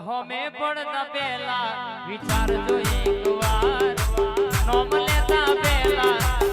હોમે પડતા પહેલા વિચારજો એકવાર નોમ લેતા પહેલા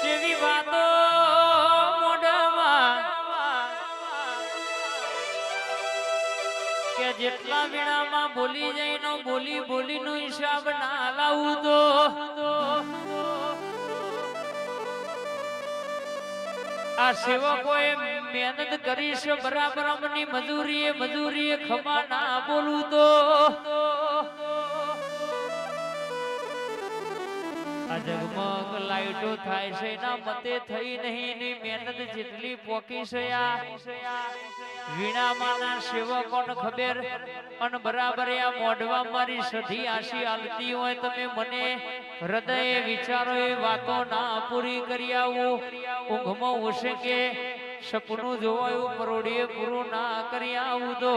જેવી વાતો મોઢામાં કે જેટલા વીણામાં બોલી જાય નો બોલી બોલી નો હિસાબ ના લાવું તો. આ સેવકોએ મહેનત કરીશ બરાબર અમની મજૂરીએ ખમા ના બોલું તો. આ જગમગ લાઈટો થાય છે. ના મતે થઈ નહીં ની મહેનત જેટલી પોકી છે આ. વીણામાના સેવકોને ખબર? અને બરાબર આ મોઢવા મારી સધી આશી આલતી હોય તમે મને હૃદયે વિચારો એ વાતો ના પૂરી કરી આવું. ઊંઘમાં હશે કે સપનું જોવાયું પરોડીએ પૂરું ના કરી આવું તો.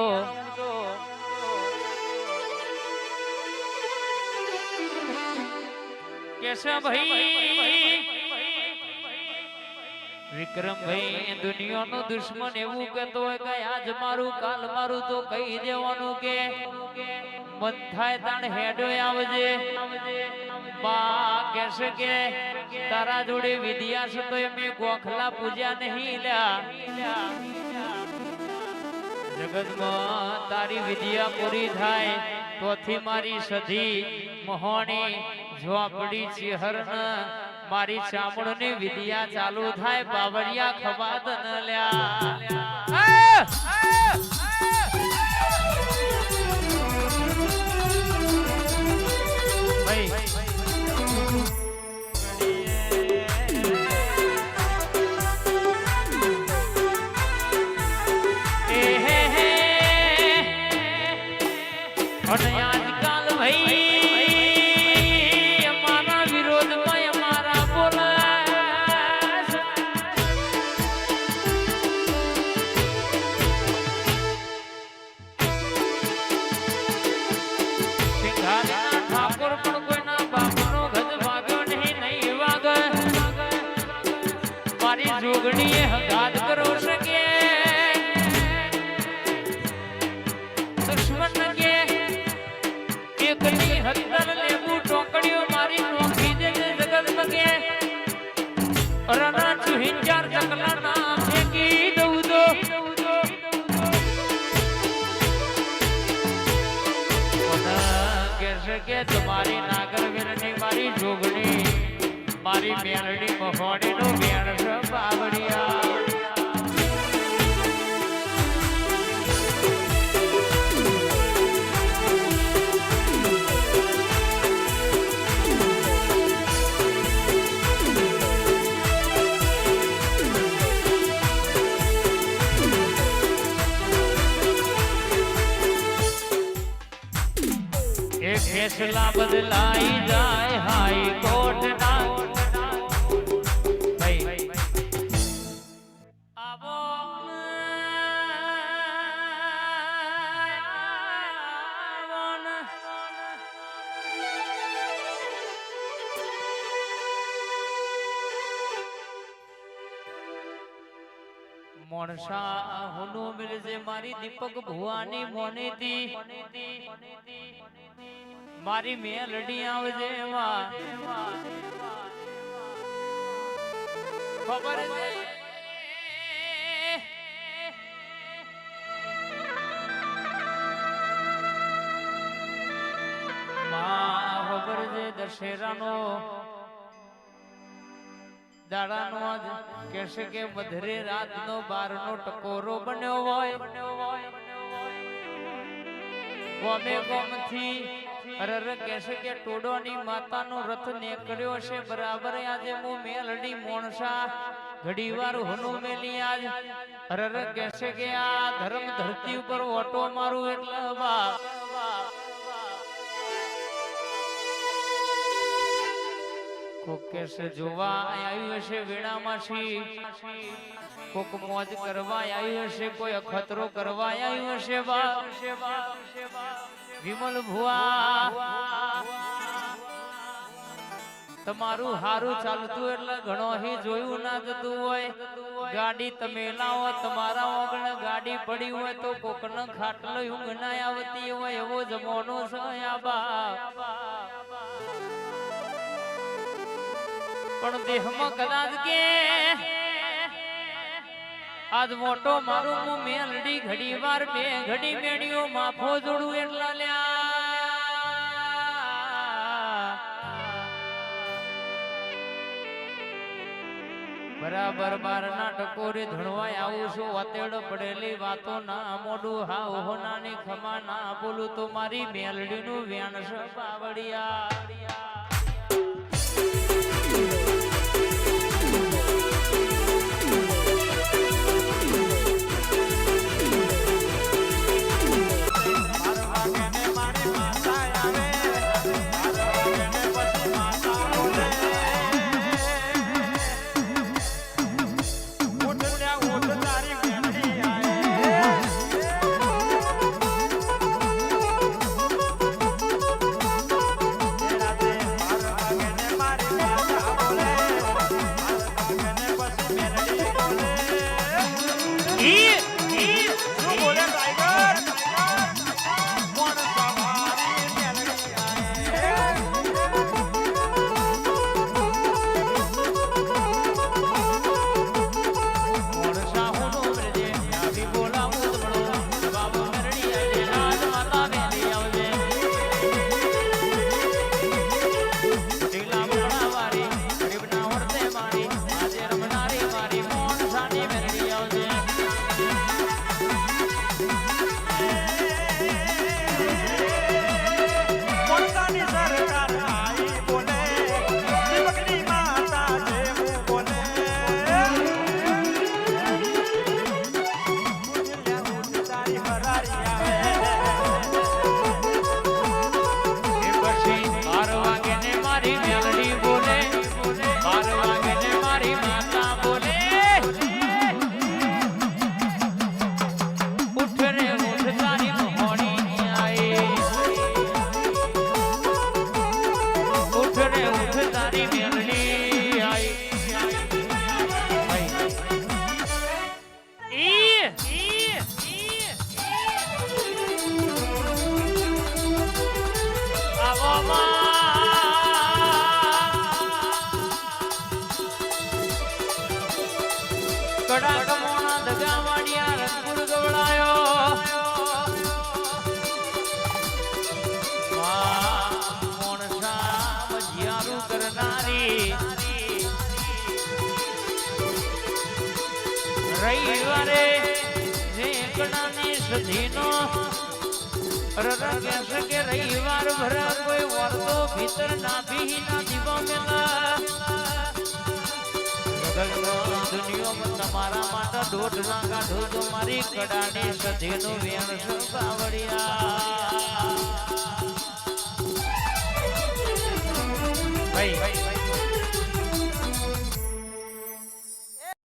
કેશે ભાઈ વિક્રમભાઈ, દુનિયાનો દુશ્મન એવું કહેતો હોય કે આજ મારું, કાલ મારું તો કહી દેવાનું કે મન તાણ હેડો આવજે. બા કેશે કે તારા જોડે વિદ્યા તો એમ ગોખલા પૂજ્યા નહીં લ્યા. જગતમાં તારી વિદ્યા પૂરી થાય. તોથી મારી સધી મોહણી ઝોપડી ચિહરન, મારી ચામડની વિદ્યા ચાલુ થાય, બાવળિયા ખવાદ ન લ્યા! ભાઈ એ મારી જોગણીએ હગાત કરો શકે એ ફેસલા બદલાઈ જાય હાઈકોર્ટ ના ભાઈ, આવો મોણસા હુનુ મિલજે મારી દીપક ભુવાની મોનેતી મારી મેલડી આવજે ખબર ખબર છે દશેરાનો? દાડાનો આજ કહેશે કે મધરે રાતનો બારનો ટકોરો બન્યો હોય. ગોમે ગોમથી અરર કહેશે કે ટોડોની માતાનો રથ નીકળ્યો છે. બરાબર, આજે હું મેલડી મોણસા, ઘડીવાર હોનું મેલી આજ. અરર કહેશે કે આ ધર્મ ધરતી ઉપર ઓટો મારું એટલે વાહ. જોવા આવ્યું હશે કોક મોજ કરવા કોઈ અખતરો કરવા આવ્યું તમારું હારું ચાલતું એટલે ઘણો હી જોયું ના જતું હોય. ગાડી તમે લાવો, તમારા ઓગણ ગાડી પડી હોય તો કોકનો ખાટલો ઊંઘ ના આવતી હોય, એવો જમવાનો છે આ બા પણ દેહમાં કદાચ કે આજ મોટો મારું હું મેલડી ઘડી વાર બે ઘડી મેળ્યો, માફો જોડું એટલા લ્યા. બરાબર બાર ના ટકોરી ધણવાય આવું છું, વાતેડ પડેલી વાતો ના મોડું હાવ હોનાની ખમા ના બોલું તો મારી મેલડી નું વ્યાણ છે કરનારી રવિવારે રેકડાની સધીનો રરા કહેશે કે રવિવાર ભરા તમારા માટે દોઢ ના વેણ છે ભાઈ